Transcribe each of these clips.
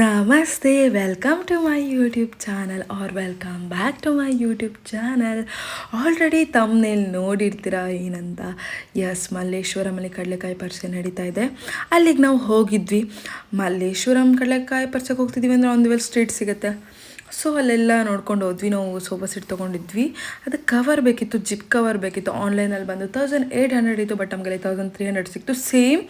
ನಮಸ್ತೆ welcome to my YouTube channel or welcome back to my YouTube channel already ತಮ್ಮನೇಲಿ ನೋಡಿರ್ತೀರ ಏನಂತ? S ಮಲ್ಲೇಶ್ವರಮಲ್ಲಿ ಕಡಲೆಕಾಯಿ ಪರಿಚಯ ನಡೀತಾ ಇದೆ. ಅಲ್ಲಿಗೆ ನಾವು ಹೋಗಿದ್ವಿ. ಮಲ್ಲೇಶ್ವರಂ ಕಡಲೆಕಾಯಿ ಪರಿಚಯಕ್ಕೆ ಹೋಗ್ತಿದ್ದೀವಿ ಅಂದರೆ ಒಂದು ವೆಲ್ ಸ್ಟ್ರೀಟ್ ಸಿಗುತ್ತೆ. ಸೊ ಅಲ್ಲೆಲ್ಲ ನೋಡ್ಕೊಂಡು ಹೋದ್ವಿ. ನಾವು ಸೋಫಾ ಸೆಟ್ ತೊಗೊಂಡಿದ್ವಿ. ಅದಕ್ಕೆ ಕವರ್ ಬೇಕಿತ್ತು, ಜಿಪ್ ಕವರ್ ಬೇಕಿತ್ತು. ಆನ್ಲೈನಲ್ಲಿ ಬಂದು ತೌಸಂಡ್ ಏಯ್ಟ್ ಹಂಡ್ರೆಡ್ ಇತ್ತು ಬಟ್ ನಮಗೆ ತೌಸಂಡ್ ತ್ರೀ ಹಂಡ್ರೆಡ್ ಸಿಕ್ತು ಸೇಮ್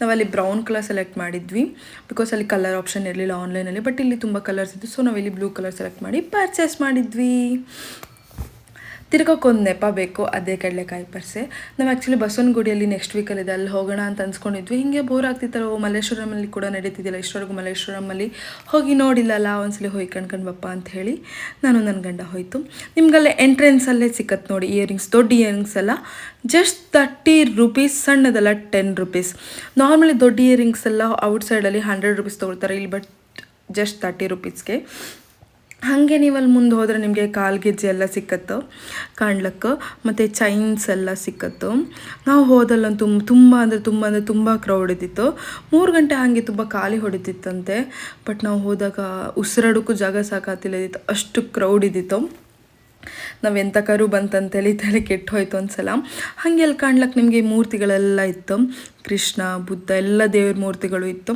ನಾವಲ್ಲಿ ಬ್ರೌನ್ ಕಲರ್ ಸೆಲೆಕ್ಟ್ ಮಾಡಿದ್ವಿ. ಬಿಕಾಸ್ ಅಲ್ಲಿ ಕಲರ್ ಆಪ್ಷನ್ ಇರಲಿಲ್ಲ ಆನ್ಲೈನಲ್ಲಿ ಬಟ್ ಇಲ್ಲಿ ತುಂಬ ಕಲರ್ಸ್ ಇತ್ತು. ಸೊ ನಾವಿಲ್ಲಿ ಬ್ಲೂ ಕಲರ್ ಸೆಲೆಕ್ಟ್ ಮಾಡಿ ಪರ್ಚೇಸ್ ಮಾಡಿದ್ವಿ. ತಿರ್ಗೋಕ್ಕೊಂದು ನೆಪ ಬೇಕು, ಅದೇ ಕಡಲೆಕಾಯಿ ಪರ್ಸೆ. ನಾವು ಆ್ಯಕ್ಚುಲಿ ಬಸವನಗುಡಿಯಲ್ಲಿ ನೆಕ್ಸ್ಟ್ ವೀಕಲ್ಲಿದೆ ಅಲ್ಲಿ ಹೋಗೋಣ ಅಂತ ಅನ್ಸ್ಕೊಂಡಿದ್ವಿ. ಹಿಂಗೆ ಬೋರ್ ಆಗ್ತಿತ್ತಲ್ಲ ಮಲ್ಲೇಶ್ವರಮಲ್ಲಿ ಕೂಡ ನಡೀತಿದ್ದಿಲ್ಲ ಇಷ್ಟವರೆಗೂ ಮಲ್ಲೇಶ್ವರಮಲ್ಲಿ ಹೋಗಿ ನೋಡಿಲ್ಲಲ್ಲ, ಒಂದ್ಸಲಿ ಹೋಗಿ ಕಣ್ಕಂಡು ಬಪ್ಪ ಅಂತ ಹೇಳಿ ನಾನು ನನ್ನ ಗಂಡ ಹೋಯಿತು. ನಿಮ್ಗಲ್ಲೇ ಎಂಟ್ರೆನ್ಸಲ್ಲೇ ಸಿಕ್ಕತ್ತೆ ನೋಡಿ ಇಯರಿಂಗ್ಸ್ ದೊಡ್ಡ ಇಯರಿಂಗ್ಸ್ ಎಲ್ಲ. ಜಸ್ಟ್ ತರ್ಟಿ ರುಪೀಸ್ ಸಣ್ಣದಲ್ಲ ಟೆನ್ ರುಪೀಸ್ ನಾರ್ಮಲಿ ದೊಡ್ಡ ಇಯರಿಂಗ್ಸ್ ಎಲ್ಲ ಔಟ್ಸೈಡಲ್ಲಿ ಹಂಡ್ರೆಡ್ ರುಪೀಸ್ ತೊಗೊಳ್ತಾರೆ, ಇಲ್ಲಿ ಬಟ್ ಜಸ್ಟ್ ತರ್ಟಿ ರುಪೀಸ್ಗೆ ಹಾಗೆ ನೀವು ಅಲ್ಲಿ ಮುಂದೆ ಹೋದರೆ ನಿಮಗೆ ಕಾಲ್ಗೆಜ್ಜೆ ಎಲ್ಲ ಸಿಕ್ಕತ್ತು, ಕಾಣ್ಲಕ್ಕೆ, ಮತ್ತು ಚೈನ್ಸ್ ಎಲ್ಲ ಸಿಕ್ಕತ್ತು. ನಾವು ಹೋದಲ್ಲೊಂದು ತುಂಬ ಅಂದರೆ ತುಂಬ ಅಂದರೆ ತುಂಬ ಕ್ರೌಡ್ ಇದ್ದಿತ್ತು. ಮೂರು ಗಂಟೆ ಹಾಗೆ ತುಂಬ ಖಾಲಿ ಹೊಡಿತಿತ್ತಂತೆ ಬಟ್ ನಾವು ಹೋದಾಗ ಉಸಿರಾಡೋಕ್ಕೂ ಜಾಗ ಸಾಕಾತಿಲ್ಲ ಇದ್ದಿತ್ತು ಅಷ್ಟು ಕ್ರೌಡ್ ಇದ್ದಿತ್ತು. ನಾವು ಎಂಥ ಕರು ಬಂತಂತೇಳಿ ತಲೆ ಕೆಟ್ಟು ಹೋಯ್ತು ಒಂದ್ಸಲ. ಹಾಗೆ ಅಲ್ಲಿ ಕಾಣ್ಲಕ್ಕೆ ನಿಮಗೆ ಮೂರ್ತಿಗಳೆಲ್ಲ ಇತ್ತು. ಕೃಷ್ಣ, ಬುದ್ಧ, ಎಲ್ಲ ದೇವ್ರ ಮೂರ್ತಿಗಳು ಇತ್ತು.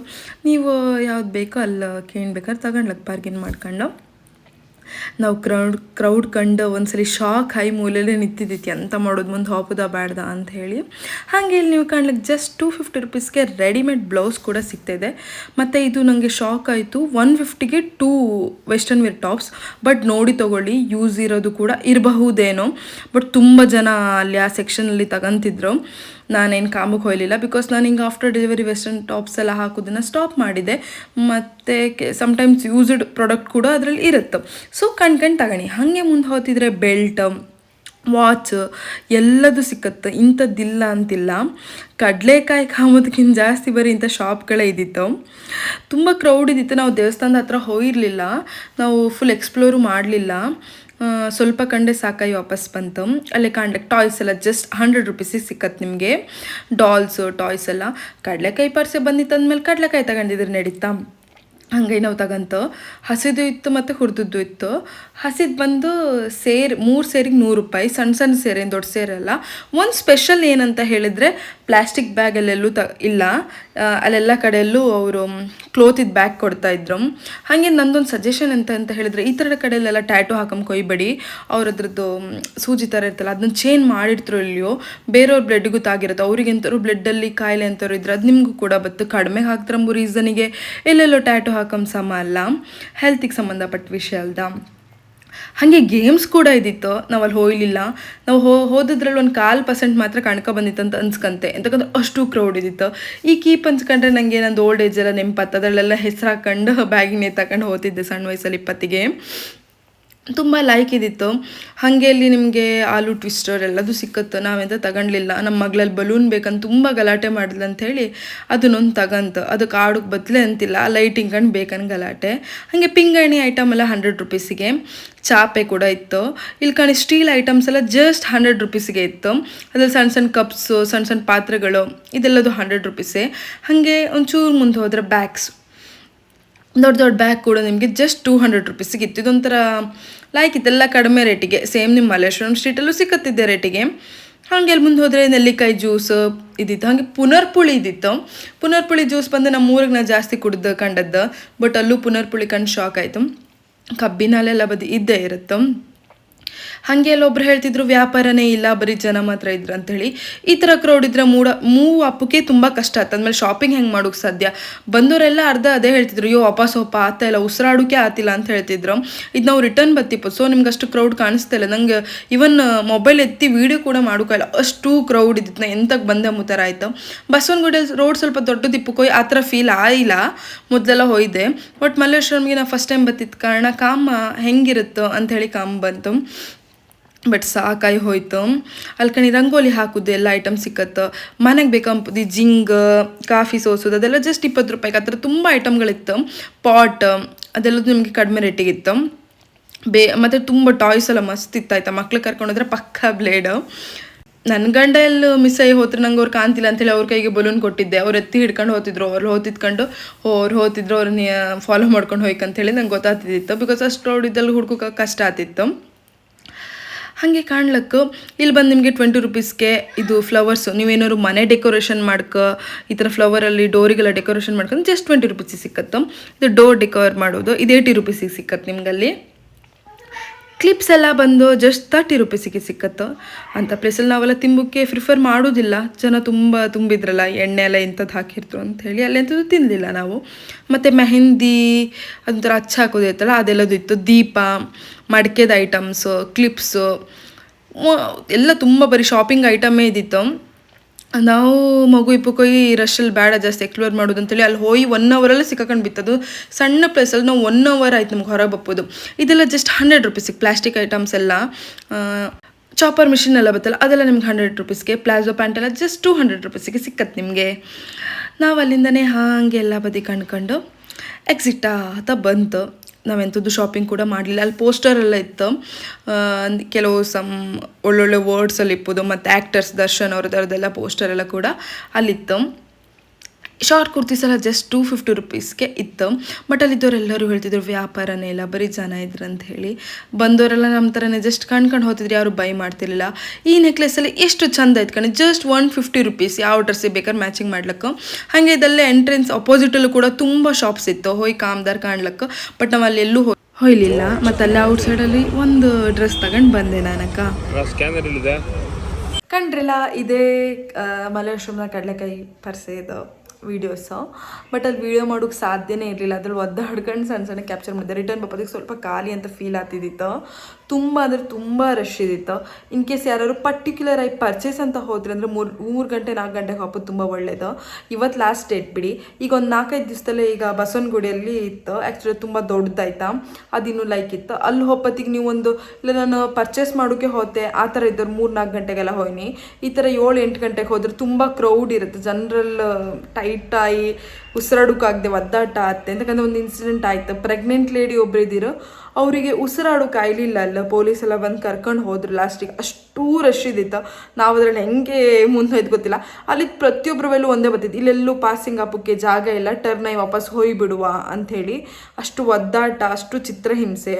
ನೀವು ಯಾವ್ದು ಬೇಕೋ ಅಲ್ಲಿ ಕೇಳ್ಬೇಕಾದ್ರೆ ತಗೊಂಡ್ಲಕ್ಕೆ ಬಾರ್ಗಿನ್ ಮಾಡ್ಕೊಂಡು. ನಾವು ಕ್ರೌಡ್ ಕ್ರೌಡ್ ಕಂಡು ಒಂದ್ಸರಿ ಶಾಕ್ ಹೈ ಮೂಲೆಯಲ್ಲೇ ನಿಂತಿದ್ದೈತಿ ಅಂತ ಮಾಡೋದು? ಮುಂದೆ ಹಾಪುದ ಬ್ಯಾಡ್ದ? ಅಂತ ಹೇಳಿ. ಹಾಗೆ ಇಲ್ಲಿ ನೀವು ಕಾಣ್ಲಿಕ್ಕೆ ಜಸ್ಟ್ ಟೂ ಫಿಫ್ಟಿ ರುಪೀಸ್ಗೆ ರೆಡಿಮೇಡ್ ಬ್ಲೌಸ್ ಕೂಡ ಸಿಗ್ತಾಯಿದೆ ಮತ್ತು ಇದು ನನಗೆ ಶಾಕ್ ಆಯಿತು. One ಫಿಫ್ಟಿಗೆ two western wear tops but ನೋಡಿ ತೊಗೊಳ್ಳಿ ಯೂಸ್ ಇರೋದು ಕೂಡ ಇರಬಹುದೇನೋ. ಬಟ್ ತುಂಬ ಜನ ಅಲ್ಲಿ ಆ ಸೆಕ್ಷನಲ್ಲಿ ತಗೊಂತಿದ್ರು. ನಾನೇನು ಕಾಮಕ್ಕೆ ಹೋಗಲಿಲ್ಲ ಬಿಕಾಸ್ ನಾನು ಹಿಂಗೆ ಆಫ್ಟರ್ ಡೆಲಿವರಿ ವೆಸ್ಟರ್ನ್ ಟಾಪ್ಸ್ ಎಲ್ಲ ಹಾಕೋದನ್ನು ಸ್ಟಾಪ್ ಮಾಡಿದೆ. ಮತ್ತು ಸಮ್ಟೈಮ್ಸ್ ಯೂಸ್ಡ್ ಪ್ರಾಡಕ್ಟ್ ಕೂಡ ಅದರಲ್ಲಿ ಇರುತ್ತೆ. ಸೊ ಕಣ್ಕಂಡು ತಗೊಳ್ಳಿ ಹಾಗೆ ಮುಂದೆ ಹೋತಿದ್ರೆ ಬೆಲ್ಟ್ ವಾಚ್ ಎಲ್ಲದು ಸಿಕ್ಕತ್ತೆ. ಇಂಥದ್ದಿಲ್ಲ ಅಂತಿಲ್ಲ. ಕಡಲೆಕಾಯಿ ಕಾಮೋದಕ್ಕಿಂತ ಜಾಸ್ತಿ ಬರೀ ಇಂಥ ಶಾಪ್ಗಳೇ ಇದ್ದಿತ್ತು. ತುಂಬ ಕ್ರೌಡ್ ಇದ್ದಿತ್ತು ನಾವು ದೇವಸ್ಥಾನದ ಹತ್ರ ಹೋಗಿರಲಿಲ್ಲ. ನಾವು ಫುಲ್ ಎಕ್ಸ್ಪ್ಲೋರು ಮಾಡಲಿಲ್ಲ. ಸ್ವಲ್ಪ ಕಂಡೆ ಸಾಕಾಗಿ ವಾಪಸ್ ಬಂತು. ಅಲ್ಲಿ ಕಾಣ್ಲಿಕ್ಕೆ ಟಾಯ್ಸ್ ಎಲ್ಲ ಜಸ್ಟ್ ಹಂಡ್ರೆಡ್ ರುಪೀಸಿಗೆ ಸಿಕ್ಕತ್ತೆ ನಿಮಗೆ. ಡಾಲ್ಸು ಟಾಯ್ಸ್ ಎಲ್ಲ. ಕಡಲೆಕಾಯಿ ಪರ್ಸೆ ಬಂದಿತ್ತು ಅಂದಮೇಲೆ ಕಡಲೆಕಾಯಿ ತಗೊಂಡಿದ್ರೆ ನಡೀತಾ. ಹಂಗೆ ನಾವು ತಗಂತು. ಹಸಿದು ಇತ್ತು ಮತ್ತು ಹುರಿದದ್ದು ಇತ್ತು. ಹಸಿದು ಬಂದು ಸೇರ್, ಮೂರು ಸೇರಿಗೆ ನೂರು ರೂಪಾಯಿ ಸಣ್ಣ ಸಣ್ಣ ಸೇರೇನು ದೊಡ್ಡ ಸೇರಲ್ಲ ಒಂದು ಸ್ಪೆಷಲ್ ಏನಂತ ಹೇಳಿದರೆ ಪ್ಲಾಸ್ಟಿಕ್ ಬ್ಯಾಗಲ್ಲೆಲ್ಲೂ ತ, ಇಲ್ಲ. ಅಲ್ಲೆಲ್ಲ ಕಡೆಯಲ್ಲೂ ಅವರು ಕ್ಲೋತಿದ್ ಬ್ಯಾಗ್ ಕೊಡ್ತಾಯಿದ್ರು ಹಾಗೆ ನಂದೊಂದು ಸಜೆಷನ್ ಅಂತ ಅಂತ ಹೇಳಿದರೆ ಈ ಥರದ ಕಡೆಯಲ್ಲೆಲ್ಲ ಟ್ಯಾಟು ಹಾಕೊಂಡು ಕೊಯ್ಬೇಡಿ. ಅವ್ರ ಅದ್ರದ್ದು ಸೂಜಿ ಥರ ಇರ್ತಲ್ಲ, ಅದನ್ನ ಚೇಂಜ್ ಮಾಡಿರ್ತರೋ ಇಲ್ಲಿಯೋ ಬೇರೆಯವ್ರ ಬ್ಲಡ್ಗೂ ತಾಗಿರುತ್ತೆ. ಅವ್ರಿಗೆ ಎಂಥವ್ರು ಬ್ಲಡ್ಡಲ್ಲಿ ಕಾಯಿಲೆ ಅಂಥವ್ರು ಇದ್ರೆ ಅದು ನಿಮಗೂ ಕೂಡ ಬತ್ತು. ಕಡಿಮೆ ಹಾಕ್ತಾರಂಬು ರೀಸನಿಗೆ ಎಲ್ಲೆಲ್ಲೋ ಟ್ಯಾಟು ಹಾಕಂ ಸಮ ಅಲ್ಲ ಹೆಲ್ತಿಗೆ ಸಂಬಂಧಪಟ್ಟ ವಿಷಯ ಅಲ್ದ? ಹಾಗೆ ಗೇಮ್ಸ್ ಕೂಡ ಇದ್ದಿತ್ತು ನಾವು ಅಲ್ಲಿ ಹೋಗಲಿಲ್ಲ. ನಾವು ಹೋ, ಹೋದದ್ರಲ್ಲಿ ಒಂದು ಕಾಲು ಪರ್ಸೆಂಟ್ ಮಾತ್ರ ಕಣ್ಕ ಬಂದಿತ್ತು ಅಂತ ಅನ್ಸ್ಕಂತೆ. ಎಂತಕ್ಕಂದ್ರೆ ಅಷ್ಟು ಕ್ರೌಡ್ ಇದ್ದಿತ್ತು ಈ ಕೀಪ್ ಅನ್ಸ್ಕೊಂಡ್ರೆ ನನಗೆ ನಂದು ಓಲ್ಡ್ ಏಜ್ ಎಲ್ಲ ನೆನಪತ್ತು. ಅದರಲ್ಲೆಲ್ಲ ಹೆಸರು ಹಾಕೊಂಡು ಬ್ಯಾಗಿನ ತಗೊಂಡು ಹೋಗ್ತಿದ್ದೆ ಸಣ್ಣ ವಯಸ್ಸಲ್ಲಿ ಇಪ್ಪತ್ತಿಗೆ. ತುಂಬ ಲೈಕ್ ಇದ್ದಿತ್ತು ಹಾಗೆ ಅಲ್ಲಿ ನಿಮಗೆ ಆಲೂ ಟ್ವಿಸ್ಟರ್ ಎಲ್ಲದು ಸಿಕ್ಕತ್ತು ನಾವೆಂತ ತಗೊಂಡ್ಲಿಲ್ಲ. ನಮ್ಮ ಮಗಳಲ್ಲಿ ಬಲೂನ್ ಬೇಕಂತ ತುಂಬ ಗಲಾಟೆ ಮಾಡಿದ್ಲು ಅಂಥೇಳಿ ಅದನ್ನೊಂದು ತಗಂತು. ಅದಕ್ಕೆ ಆಡೋಕ್ಕೆ ಬದಲೇ ಅಂತಿಲ್ಲ. ಲೈಟಿಂಗ್ ಕಂಡು ಬೇಕನ್ ಗಲಾಟೆ. ಹಾಗೆ ಪಿಂಗಾಣಿ ಐಟಮ್ ಎಲ್ಲ ಹಂಡ್ರೆಡ್ ರುಪೀಸಿಗೆ ಚಾಪೆ ಕೂಡ ಇತ್ತು. ಇಲ್ಲಿ ಕಾಣಿ ಸ್ಟೀಲ್ ಐಟಮ್ಸ್ ಎಲ್ಲ ಜಸ್ಟ್ ಹಂಡ್ರೆಡ್ ರುಪೀಸಿಗೆ ಇತ್ತು. ಅದ್ರಲ್ಲಿ ಸಣ್ಣ ಸಣ್ಣ ಕಪ್ಸು ಸಣ್ಣ ಸಣ್ಣ ಪಾತ್ರೆಗಳು ಇದೆಲ್ಲದು ಹಂಡ್ರೆಡ್ ರುಪೀಸೇ ಹಾಗೆ ಒಂಚೂರು ಮುಂದೆ ಹೋದರೆ ಬ್ಯಾಗ್ಸ್ ದೊಡ್ಡ ದೊಡ್ಡ ಬ್ಯಾಗ್ ಕೂಡ ನಿಮಗೆ ಜಸ್ಟ್ ಟೂ ಹಂಡ್ರೆಡ್ ರುಪೀಸ್ ಇತ್ತು ಇದೊಂಥರ ಲೈಕ್ ಇದೆಲ್ಲ ಕಡಿಮೆ ರೇಟಿಗೆ ಸೇಮ್ ನಿಮ್ಮ ಮಲ್ಲೇಶ್ವರಂ ಸ್ಟ್ರೀಟಲ್ಲೂ ಸಿಕ್ಕತ್ತಿದ್ದೆ ರೇಟಿಗೆ ಹಾಗೆ ಅಲ್ಲಿ ಮುಂದೆ ಹೋದರೆ ನೆಲ್ಲಿಕಾಯಿ ಜ್ಯೂಸ್ ಇದ್ದಿತ್ತು ಹಾಗೆ ಪುನರ್ಪುಳಿ ಇದ್ದಿತ್ತು ಪುನರ್ಪುಳಿ ಜ್ಯೂಸ್ ಬಂದು ನಮ್ಮ ಊರಿಗೆ ನಾನು ಜಾಸ್ತಿ ಕುಡ್ದು ಕಂಡದ್ದು ಬಟ್ ಅಲ್ಲೂ ಪುನರ್ಪುಳಿ ಕಂಡು ಶಾಕ್ ಆಯಿತು. ಕಬ್ಬಿನಲ್ಲೆಲ್ಲ ಬದಿ ಇದ್ದೇ ಇರುತ್ತೆ. ಹಾಗೆ ಅಲ್ಲೊಬ್ರು ಹೇಳ್ತಿದ್ರು, ವ್ಯಾಪಾರನೇ ಇಲ್ಲ, ಬರೀ ಜನ ಮಾತ್ರ ಇದ್ರು ಅಂತೇಳಿ. ಈ ಥರ ಕ್ರೌಡ್ ಇದ್ರೆ ಮೂಡ, ಮೂವ್ ಅಪ್ಪಕ್ಕೆ ತುಂಬ ಕಷ್ಟ ಆಯ್ತು ಅಂದಮೇಲೆ ಶಾಪಿಂಗ್ ಹೆಂಗೆ ಮಾಡೋಕೆ ಸಾಧ್ಯ? ಬಂದವರೆಲ್ಲ ಅರ್ಧ ಅದೇ ಹೇಳ್ತಿದ್ರು, ಅಯ್ಯೋ, ವಾಪಸ್ ಸೋಪ ಆತ ಇಲ್ಲ, ಉಸಿರಾಡೋಕೆ ಆತಿಲ್ಲ ಅಂತ ಹೇಳ್ತಿದ್ರು. ಇದು ನಾವು ರಿಟರ್ನ್ ಬತ್ತಿಪ್ಪ ಸೊ ನಿಮ್ಗೆ ಅಷ್ಟು ಕ್ರೌಡ್ ಕಾಣಿಸ್ತಾ ಇಲ್ಲ. ನಂಗೆ ಇವನ್ ಮೊಬೈಲ್ ಎತ್ತಿ ವೀಡಿಯೋ ಕೂಡ ಮಾಡೋಕಲ್ಲ ಅಷ್ಟು ಕ್ರೌಡ್ ಇದ್ದಿತ್ತು ನಾ ಎಂತಕ್ಕೆ ಬಂದೆ ಮುತರ ಆಯಿತು. ಬಸವನಗುಡಿ ರೋಡ್ ಸ್ವಲ್ಪ ದೊಡ್ಡದಿಪ್ಪಕ್ಕೆ ಹೋಗಿ ಆ ಥರ ಫೀಲ್ ಆಯಿಲ್ಲ ಮೊದಲೆಲ್ಲ ಹೋಯ್ದೆ. ಬಟ್ ಮಲ್ಲೇಶ್ವರಮ್ಗೆ ನಾ ಫಸ್ಟ್ ಟೈಮ್ ಬತ್ತಿದ ಕಾರಣ, ಕಾಮ ಹೆಂಗಿರುತ್ತೋ ಅಂಥೇಳಿ ಕಾಮ ಬಂತು. ಬಟ್ ಸಾಕಾಯಿ ಹೋಯ್ತು. ಅಲ್ಲಿ ಕಣಿ ರಂಗೋಲಿ ಹಾಕುದು ಎಲ್ಲ ಐಟಮ್ ಸಿಕ್ಕತ್ತ. ಮನೆಗೆ ಬೇಕಂಪದಿ ಜಿಂಗ್, ಕಾಫಿ ಸೋಸೋದು ಅದೆಲ್ಲ ಜಸ್ಟ್ ಇಪ್ಪತ್ತು ರೂಪಾಯಿಗೆ. ಆ ಥರ ತುಂಬ ಐಟಮ್ಗಳಿತ್ತು ಪಾಟ್ ಅದೆಲ್ಲ ನಿಮಗೆ ಕಡಿಮೆ ರೇಟಿಗಿತ್ತು ಬೇ, ಮತ್ತು ತುಂಬ ಟಾಯ್ಸ್ ಎಲ್ಲ ಮಸ್ತ್ ಇತ್ತಾಯ್ತಾ ಮಕ್ಳು ಕರ್ಕೊಂಡೋದ್ರೆ ಪಕ್ಕ ಬ್ಲೇಡ್ ನನ್ನ ಗಂಡ ಎಲ್ಲ ಮಿಸ್ ಆಗಿ ಹೋದ್ರೆ ನಂಗೆ ಅವ್ರು ಕಾಣ್ತಿಲ್ಲ ಅಂತೇಳಿ ಅವ್ರ ಕೈಗೆ ಬಲೂನ್ ಕೊಟ್ಟಿದ್ದೆ. ಅವ್ರು ಎತ್ತಿ ಹಿಡ್ಕೊಂಡು ಹೋಗ್ತಿದ್ರು ಅವ್ರು ಹೋತಿದ್ಕೊಂಡು ಅವ್ರು ಹೋತಿದ್ರು ಅವ್ರನ್ನ ಫಾಲೋ ಮಾಡ್ಕೊಂಡು ಹೋಯ್ಕಂತೇಳಿ ನಂಗೆ ಗೊತ್ತಾಗ್ತಿದ್ದಿತ್ತು. ಬಿಕಾಸ್ ಅಷ್ಟು ರೋಡಿದ್ದಲ್ಲಿ ಹುಡ್ಕೋಕೆ ಕಷ್ಟ ಆಗ್ತಿತ್ತು. ಹಾಗೆ ಕಾಣ್ಲಕ್ಕ. ಇಲ್ಲಿ ಬಂದು ನಿಮಗೆ ಟ್ವೆಂಟಿ ರುಪೀಸ್ಗೆ ಇದು ಫ್ಲವರ್ಸು ನೀವೇನಾದ್ರು ಮನೆ ಡೆಕೋರೇಷನ್ ಮಾಡ್ಕೊ, ಈ ಥರ ಫ್ಲವರಲ್ಲಿ ಡೋರಿಗೆಲ್ಲ ಡೆಕೋರೇಷನ್ ಮಾಡ್ಕೊಂಡು ಜಸ್ಟ್ ಟ್ವೆಂಟಿ ರುಪೀಸಿಗೆ ಸಿಕ್ಕತ್ತು. ಇದು ಡೋರ್ ಡೆಕೋರ್ ಮಾಡೋದು, ಇದು ಏಯ್ಟಿ ರುಪೀಸಿಗೆ ಸಿಕ್ಕತ್ತೆ ನಿಮ್ಗಲ್ಲಿ. ಕ್ಲಿಪ್ಸ್ ಎಲ್ಲ ಬಂದು ಜಸ್ಟ್ ತರ್ಟಿ ರುಪೀಸಿಗೆ ಸಿಕ್ಕತ್ತು. ಅಂಥ ಪ್ಲೇಸಲ್ಲಿ ನಾವೆಲ್ಲ ತಿಂಬಕ್ಕೆ ಪ್ರಿಫರ್ ಮಾಡೋದಿಲ್ಲ. ಜನ ತುಂಬ ತುಂಬಿದ್ರಲ್ಲ, ಎಣ್ಣೆ ಎಲ್ಲ ಇಂಥದ್ದು ಹಾಕಿರ್ತರು ಅಂತ ಹೇಳಿ ಅಲ್ಲಿ ಎಂಥದ್ದು ತಿನ್ನಲಿಲ್ಲ ನಾವು. ಮತ್ತು ಮೆಹಂದಿ, ಅದೊಂಥರ ಅಚ್ಚ ಹಾಕೋದು ಇತ್ತಲ್ಲ, ಅದೆಲ್ಲದು ಇತ್ತು. ದೀಪ, ಮಡಿಕೆದ ಐಟಮ್ಸು ಕ್ಲಿಪ್ಸು ಎಲ್ಲ ತುಂಬ ಬರೀ ಶಾಪಿಂಗ್ ಐಟಮೇ ಇದ್ದಿತ್ತು ನಾವು ಮಗು ಇಪ್ಪಕ್ಕೋಗಿ ರಶಲ್ಲಿ ಬೇಡ ಜಾಸ್ತಿ ಎಕ್ಸ್ಪ್ಲೋರ್ ಮಾಡೋದು ಅಂತೇಳಿ ಅಲ್ಲಿ ಹೋಗಿ ಒನ್ ಅವರಲ್ಲಿ ಸಿಕ್ಕಾಕೊಂಡು ಬಿತ್ತದು. ಸಣ್ಣ ಪ್ಲೇಸಲ್ಲಿ ನಾವು ಒನ್ ಅವರ್ ಆಯ್ತು ನಮ್ಗೆ ಹೊರಗೆ ಬಪ್ಪೋದು. ಇದೆಲ್ಲ ಜಸ್ಟ್ ಹಂಡ್ರೆಡ್ ರುಪೀಸಿಗೆ ಪ್ಲಾಸ್ಟಿಕ್ ಐಟಮ್ಸ್ ಎಲ್ಲ ಚಾಪರ್ ಮಿಷಿನ್ ಎಲ್ಲ ಬತ್ತಲ್ಲ, ಅದೆಲ್ಲ ನಿಮ್ಗೆ ಹಂಡ್ರೆಡ್ ರುಪೀಸ್ಗೆ ಪ್ಲಾಜೋ ಪ್ಯಾಂಟ್ ಎಲ್ಲ ಜಸ್ಟ್ ಟೂ ಹಂಡ್ರೆಡ್ ರುಪೀಸಿಗೆ ಸಿಕ್ಕತ್ತೆ ನಿಮಗೆ. ನಾವು ಅಲ್ಲಿಂದನೇ ಹಾಗೆ ಎಲ್ಲ ಬದಿ ಕಂಡ್ಕೊಂಡು ಎಕ್ಸಿಟ್ ಅಂತ ಬಂತು. ನಾವೆಂಥದ್ದು ಶಾಪಿಂಗ್ ಕೂಡ ಮಾಡಲಿಲ್ಲ. ಅಲ್ಲಿ ಪೋಸ್ಟರ್ ಎಲ್ಲ ಇತ್ತು. ಕೆಲವು ಸಮ್ ಒಳ್ಳೊಳ್ಳೆ ವರ್ಡ್ಸಲ್ಲಿ ಇಪ್ಪೋದು ಮತ್ತು ಆ್ಯಕ್ಟರ್ಸ್ ದರ್ಶನ್ ಅವ್ರದ್ದೆಲ್ಲ ಪೋಸ್ಟರ್ ಎಲ್ಲ ಕೂಡ ಅಲ್ಲಿತ್ತು. ಶಾರ್ಟ್ ಕುರ್ತೀಸ್ ಎಲ್ಲ ಜಸ್ಟ್ ಟೂ ಫಿಫ್ಟಿ ರುಪೀಸ್ಗೆ ಇತ್ತು. ಬಟ್ ಅಲ್ಲಿದ್ದವರೆಲ್ಲರೂ ಹೇಳ್ತಿದ್ರು ವ್ಯಾಪಾರನೇ ಇಲ್ಲ ಬರೀ ಜನ ಇದ್ರು ಅಂತ ಹೇಳಿ. ಬಂದವರೆಲ್ಲ ನಮ್ಮ ಥರನೇ ಜಸ್ಟ್ ಕಣ್ಕೊಂಡು ಹೋಗ್ತಿದ್ರು ಯಾರು ಬೈ ಮಾಡ್ತಿರ್ಲಿಲ್ಲ. ಈ ನೆಕ್ಲೆಸಲ್ಲಿ ಎಷ್ಟು ಚಂದ ಇತ್ತು ಕಣೆ ಜಸ್ಟ್ ಒನ್ ಫಿಫ್ಟಿ ರುಪೀಸ್ ಯಾವ ಡ್ರೆಸ್ಸಿಗೆ ಬೇಕಾದ್ರೆ ಮ್ಯಾಚಿಂಗ್ ಮಾಡ್ಲಿಕ್ಕೆ. ಹಾಗೆ ಇದಲ್ಲೇ ಎಂಟ್ರೆನ್ಸ್ ಅಪೋಸಿಟಲ್ಲೂ ಕೂಡ ತುಂಬ ಶಾಪ್ಸ್ ಇತ್ತು ಹೋಯ್ ಕಾಮ್ದಾರ್ ಕಾಣ್ಲಿಕ್ಕೆ. ಬಟ್ ನಾವು ಅಲ್ಲಿ ಎಲ್ಲೂ ಹೋಯ್ಲಿಲ್ಲ. ಮತ್ತು ಅಲ್ಲಿ ಔಟ್ ಸೈಡಲ್ಲಿ ಒಂದು ಡ್ರೆಸ್ ತಗೊಂಡು ಬಂದೆ ನಾನಕ್ಕ. ಕಂಡ್ರಿಲ್ಲ ಇದೇ ಮಲೇಶ್ವರ ಕಡಲೆಕಾಯಿ ಪರ್ಸೆ ಇದು. ವೀಡಿಯೋಸು ಬಟ್ ಅಲ್ಲಿ ವೀಡಿಯೋ ಮಾಡೋಕ್ಕೆ ಸಾಧ್ಯನೇ ಇರಲಿಲ್ಲ. ಅದ್ರಲ್ಲಿ ಒದ್ದಾಡ್ಕೊಂಡು ಸಣ್ಣ ಸಣ್ಣ ಕ್ಯಾಪ್ಚರ್ ಮಾಡಿದೆ. ರಿಟರ್ನ್ ಬಪ್ಪೋದಕ್ಕೆ ಸ್ವಲ್ಪ ಖಾಲಿ ಅಂತ ಫೀಲ್ ಆಗ್ತಿದ್ದಿತ್ತು. ತುಂಬ ಅಂದರೆ ತುಂಬ ರಶ್ ಇದ್ದಿತ್ತು. ಇನ್ ಕೇಸ್ ಯಾರು ಪರ್ಟಿಕ್ಯುಲರ್ ಆಗಿ ಪರ್ಚೇಸ್ ಅಂತ ಹೋದ್ರೆ ಅಂದರೆ ಮೂರು ಮೂರು ಗಂಟೆ, ನಾಲ್ಕು ಗಂಟೆಗೆ ಹಾಕೋದು ತುಂಬ ಒಳ್ಳೆಯದು ಇವತ್ತು ಲಾಸ್ಟ್ ಡೇಟ್ ಬಿಡಿ. ಈಗ ಒಂದು ನಾಲ್ಕೈದು ದಿವಸದಲ್ಲೇ ಈಗ ಬಸವನಗುಡಿಯಲ್ಲಿ ಇತ್ತು. ಆ್ಯಕ್ಚುಲಿ ತುಂಬ ದೊಡ್ಡದಾಯ್ತಾ? ಅದಿನ್ನೂ ಲೈಕ್ ಇತ್ತು. ಅಲ್ಲಿ ಹೋಪತ್ತಿಗೆ ನೀವು ಒಂದು, ಇಲ್ಲ ನಾನು ಪರ್ಚೇಸ್ ಮಾಡೋಕ್ಕೆ ಹೋದೆ, ಆ ಥರ ಇದ್ದವ್ರು ಮೂರು, ನಾಲ್ಕು ಗಂಟೆಗೆಲ್ಲ ಹೋಯ್ನಿ ಈ ಥರ ಏಳು, ಎಂಟು ಗಂಟೆಗೆ ಹೋದ್ರೆ ತುಂಬ ಕ್ರೌಡ್ ಇರುತ್ತೆ. ಜನರಲ್ ಟೈಟ್ ಆಗಿ ಉಸಿರಾಡೋಕ್ಕಾಗದೆ ಒದ್ದಾಟ ಆಗುತ್ತೆ ಅಂತಕ್ಕಂಥ ಒಂದು ಇನ್ಸಿಡೆಂಟ್ ಆಯ್ತು. ಪ್ರೆಗ್ನೆಂಟ್ ಲೇಡಿ ಒಬ್ರು ಇದ್ದೀರು ಅವರಿಗೆ ಉಸಿರಾಡೋಕೆ ಆಗ್ಲಿಲ್ಲ ಅಲ್ಲ ಪೊಲೀಸ್ ಎಲ್ಲ ಬಂದು ಕರ್ಕೊಂಡು ಹೋದ್ರು ಲಾಸ್ಟಿಗೆ ಅಷ್ಟೂ ರಶ್ ಇದ್ದಿತ್ತು. ನಾವು ಅದರಲ್ಲಿ ಹೆಂಗೆ ಮುಂದೋಯ್ತು ಗೊತ್ತಿಲ್ಲ. ಅಲ್ಲಿ ಪ್ರತಿಯೊಬ್ಬರ ಮೇಲೂ ಒಂದೇ ಬರ್ತಿತ್ತು. ಇಲ್ಲೆಲ್ಲೂ ಪಾಸಿಂಗ್ ಆಪಕ್ಕೆ ಜಾಗ ಇಲ್ಲ. ಟರ್ನ್ ವಾಪಸ್ ಹೋಯ್ಬಿಡುವ ಬಿಡುವ ಅಂಥೇಳಿ ಅಷ್ಟು ಒದ್ದಾಟ, ಅಷ್ಟು ಚಿತ್ರಹಿಂಸೆ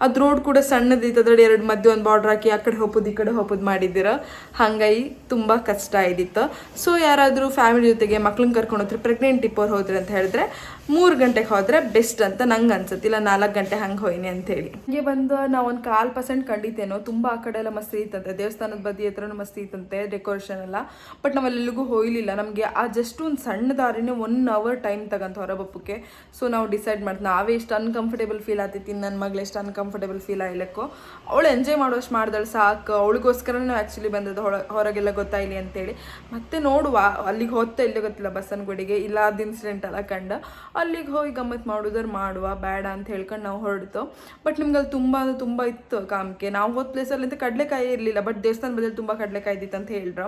ಅದು ರೋಡ್ ಕೂಡ ಸಣ್ಣದಿತ್ತು ಅದ್ರಲ್ಲಿ ಎರಡು ಮಧ್ಯೆ ಒಂದು ಬಾರ್ಡ್ರ್ ಹಾಕಿ ಆ ಕಡೆ ಹೋಗೋದು ಈ ಕಡೆ ಹೋಗೋದು ಮಾಡಿದ್ದೀರ. ಹಾಗಾಗಿ ತುಂಬ ಕಷ್ಟ ಇದ್ದಿತ್ತು. ಸೊ ಯಾರಾದರೂ ಫ್ಯಾಮಿಲಿ ಜೊತೆಗೆ ಮಕ್ಳನ್ನ ಕರ್ಕೊಂಡು ಹೋದ್ರೆ ಪ್ರೆಗ್ನೆಂಟ್ ಇಪ್ಪೋರು ಹೋದ್ರೆ ಅಂತ ಹೇಳಿದ್ರೆ ಮೂರು ಗಂಟೆಗೆ ಹೋದ್ರೆ ಬೆಸ್ಟ್ ಅಂತ ನಂಗೆ ಅನ್ಸುತ್ತೆ. ಇಲ್ಲ ನಾಲ್ಕು ಗಂಟೆ ಹಂಗೆ ಹೋಯ್ನಿ ಅಂತೇಳಿ ಹೀಗೆ ಬಂದು ನಾವು ಒಂದು ಕಾಲು ಪರ್ಸೆಂಟ್ ಕಂಡಿದ್ದೇನೋ, ತುಂಬ ಆ ಕಡೆ ಎಲ್ಲ ಮಸ್ತಿ ಇತ್ತಂತೆ. ದೇವಸ್ಥಾನದ ಬದಿ ಹತ್ರನೂ ಮಸ್ತಿ ಇತ್ತಂತೆ ಡೆಕೋರೇಷನ್ ಎಲ್ಲ. ಬಟ್ ನಾವು ಅಲ್ಲೆಲ್ಲಿಗೂ ಹೋಯ್ಲಿಲ್ಲ. ನಮಗೆ ಆ ಜಸ್ಟ್ ಒಂದು ಸಣ್ಣ ದಾರಿನೇ ಒನ್ ಅವರ್ ಟೈಮ್ ತಗಂತ ಹೊರಬಪ್ಪಕ್ಕೆ. ಸೊ ನಾವು ಡಿಸೈಡ್ ಮಾಡ್ತೀವಿ ನಾವೇ ಎಷ್ಟು ಅನ್ಕಂಫರ್ಟೇಬಲ್ ಫೀಲ್ ಆಗ್ತೈತಿ ನನ್ನ ಮಗಳು ಎಷ್ಟು ಅನ್ಕಂಫರ್ಟೇಬಲ್ ಫೀಲ್ ಆಗಿಲ್ಲಕ್ಕೋ ಅವಳು ಎಂಜಾಯ್ ಮಾಡೋಷ್ಟು ಮಾಡ್ದಳು ಸಾಕು. ಅವಳಿಗೋಸ್ಕರ ನಾವು ಆ್ಯಕ್ಚುಲಿ ಬಂದದ್ದು ಹೊರ, ಹೊರಗೆಲ್ಲ ಗೊತ್ತಾಯಿಲಿ ಅಂತೇಳಿ ಮತ್ತೆ ನೋಡುವ ಅಲ್ಲಿಗೆ ಹೋಗ್ತಾ ಇಲ್ಲೇ ಗೊತ್ತಿಲ್ಲ ಬಸವನಗುಡಿಗೆ. ಇಲ್ಲ ಅದು ಇನ್ಸಿಡೆಂಟ್ ಎಲ್ಲ ಕಂಡ. ಅಲ್ಲಿಗೆ ಹೋಗಿ ಗಮ್ಮತ್ತು ಮಾಡೋದಾರು ಮಾಡುವ, ಬೇಡ ಅಂತ ಹೇಳ್ಕೊಂಡು ನಾವು ಹೊರಡ್ತು. ಬಟ್ ನಿಮ್ಗೆ ಅಲ್ಲಿ ತುಂಬ ಅಂದ್ರೆ ತುಂಬ ಇತ್ತು ಕಾಮಕ್ಕೆ ನಾವು ಹೋದ ಪ್ಲೇಸಲ್ಲಿ ಅಂತ ಕಡಲೆಕಾಯಿ ಇರಲಿಲ್ಲ ಬಟ್ ದೇವಸ್ಥಾನ ಬದಲು ತುಂಬ ಕಡಲೆಕಾಯಿ ಇದ್ದಿತ್ತು ಅಂತ ಹೇಳ್ರು.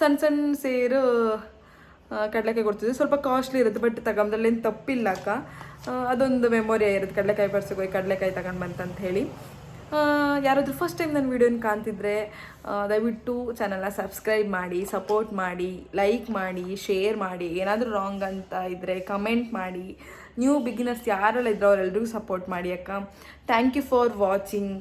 ಸಣ್ಣ ಸಣ್ಣ ಸೇರು ಕಡಲೆಕಾಯಿ ಕೊಡ್ತಿದ್ವಿ. ಸ್ವಲ್ಪ ಕಾಸ್ಟ್ಲಿ ಇರುತ್ತೆ ಬಟ್ ತಗೊಂಬದ್ರಲ್ಲೇನು ತಪ್ಪಿಲ್ಲ ಅಕ್ಕ. ಅದೊಂದು ಮೆಮೊರಿ ಇರುತ್ತೆ ಕಡಲೆಕಾಯಿ ಬರ್ಸಕ್ಕೆ ಹೋಗಿ ಕಡಲೆಕಾಯಿ ತಗೊಂಡು ಬಂತಂತ ಹೇಳಿ. ಯಾರಾದರೂ ಫಸ್ಟ್ ಟೈಮ್ ನನ್ನ ವೀಡಿಯೋನ ಕಾಣ್ತಿದ್ರೆ ದಯವಿಟ್ಟು ಚಾನಲ್ನ ಸಬ್ಸ್ಕ್ರೈಬ್ ಮಾಡಿ ಸಪೋರ್ಟ್ ಮಾಡಿ ಲೈಕ್ ಮಾಡಿ ಶೇರ್ ಮಾಡಿ, ಏನಾದರೂ ರಾಂಗ್ ಅಂತ ಇದ್ದರೆ ಕಮೆಂಟ್ ಮಾಡಿ. ನ್ಯೂ ಬಿಗಿನರ್ಸ್ ಯಾರೆಲ್ಲ ಇದ್ರೋ ಅವರೆಲ್ಲರಿಗೂ ಸಪೋರ್ಟ್ ಮಾಡಿ ಅಕ್ಕ. Thank you for watching